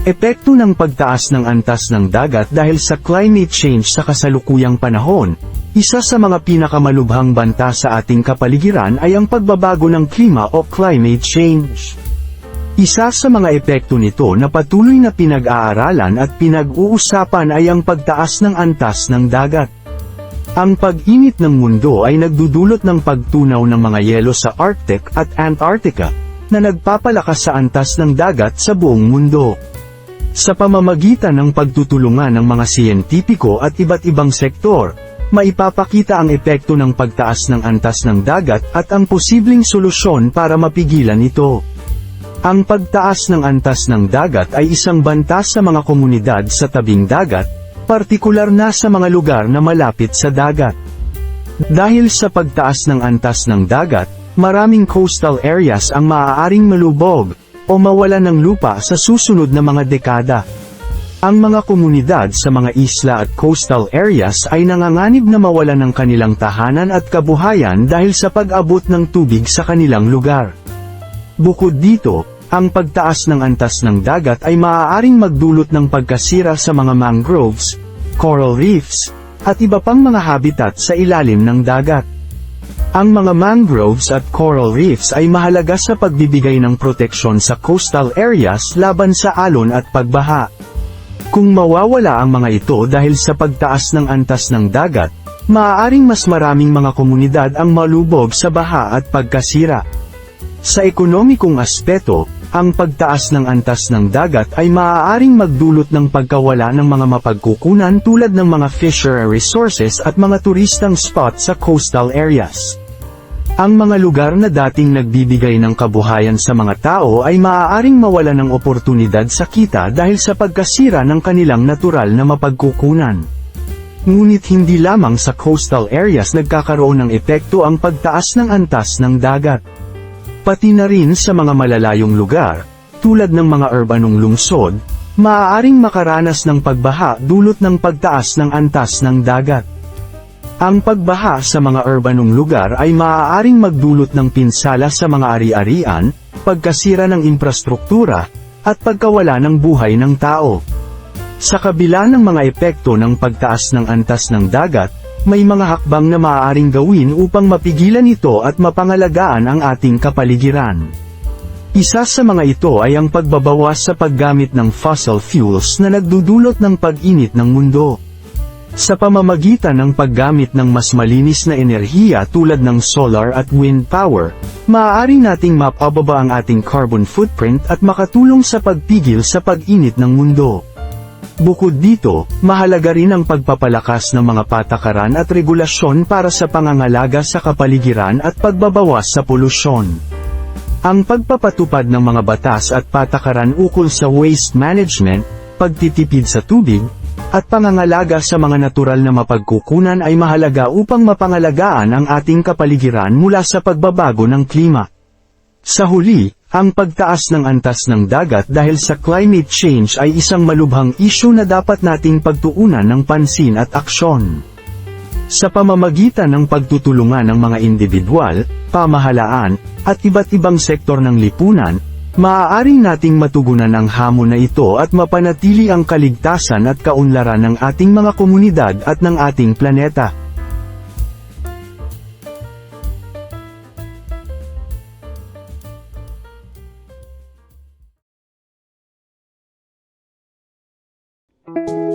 Epekto ng pagtaas ng antas ng dagat dahil sa climate change sa kasalukuyang panahon, isa sa mga pinakamalubhang banta sa ating kapaligiran ay ang pagbabago ng klima o climate change. Isa sa mga epekto nito na patuloy na pinag-aaralan at pinag-uusapan ay ang pagtaas ng antas ng dagat. Ang pag-init ng mundo ay nagdudulot ng pagtunaw ng mga yelo sa Arctic at Antarctica, na nagpapalakas sa antas ng dagat sa buong mundo. Sa pamamagitan ng pagtutulungan ng mga siyentipiko at iba't ibang sektor, maipapakita ang epekto ng pagtaas ng antas ng dagat at ang posibleng solusyon para mapigilan ito. Ang pagtaas ng antas ng dagat ay isang banta sa mga komunidad sa tabing dagat, partikular na sa mga lugar na malapit sa dagat. Dahil sa pagtaas ng antas ng dagat, maraming coastal areas ang maaaring malubog, o mawala ng lupa sa susunod na mga dekada. Ang mga komunidad sa mga isla at coastal areas ay nanganganib na mawala ng kanilang tahanan at kabuhayan dahil sa pag-abot ng tubig sa kanilang lugar. Bukod dito, ang pagtaas ng antas ng dagat ay maaaring magdulot ng pagkasira sa mga mangroves, coral reefs, at iba pang mga habitat sa ilalim ng dagat. Ang mga mangroves at coral reefs ay mahalaga sa pagbibigay ng proteksyon sa coastal areas laban sa alon at pagbaha. Kung mawawala ang mga ito dahil sa pagtaas ng antas ng dagat, maaaring mas maraming mga komunidad ang malubog sa baha at pagkasira. Sa ekonomikong aspeto, ang pagtaas ng antas ng dagat ay maaaring magdulot ng pagkawala ng mga mapagkukunan tulad ng mga fishery resources at mga turistang spot sa coastal areas. Ang mga lugar na dating nagbibigay ng kabuhayan sa mga tao ay maaaring mawala ng oportunidad sa kita dahil sa pagkasira ng kanilang natural na mapagkukunan. Ngunit hindi lamang sa coastal areas nagkakaroon ng epekto ang pagtaas ng antas ng dagat. Pati na rin sa mga malalayong lugar, tulad ng mga urbanong lungsod, maaaring makaranas ng pagbaha dulot ng pagtaas ng antas ng dagat. Ang pagbaha sa mga urbanong lugar ay maaaring magdulot ng pinsala sa mga ari-arian, pagkasira ng infrastruktura, at pagkawala ng buhay ng tao. Sa kabila ng mga epekto ng pagtaas ng antas ng dagat, may mga hakbang na maaaring gawin upang mapigilan ito at mapangalagaan ang ating kapaligiran. Isa sa mga ito ay ang pagbabawas sa paggamit ng fossil fuels na nagdudulot ng pag-init ng mundo. Sa pamamagitan ng paggamit ng mas malinis na enerhiya tulad ng solar at wind power, maaari nating mapababa ang ating carbon footprint at makatulong sa pagpigil sa pag-init ng mundo. Bukod dito, mahalaga rin ang pagpapalakas ng mga patakaran at regulasyon para sa pangangalaga sa kapaligiran at pagbabawas sa polusyon. Ang pagpapatupad ng mga batas at patakaran ukol sa waste management, pagtitipid sa tubig, at pangangalaga sa mga natural na mapagkukunan ay mahalaga upang mapangalagaan ang ating kapaligiran mula sa pagbabago ng klima. Sa huli, ang pagtaas ng antas ng dagat dahil sa climate change ay isang malubhang isyu na dapat nating pagtuunan ng pansin at aksyon. Sa pamamagitan ng pagtutulungan ng mga individual, pamahalaan, at iba't ibang sektor ng lipunan, maaaring nating matugunan ang hamon na ito at mapanatili ang kaligtasan at kaunlaran ng ating mga komunidad at ng ating planeta. Música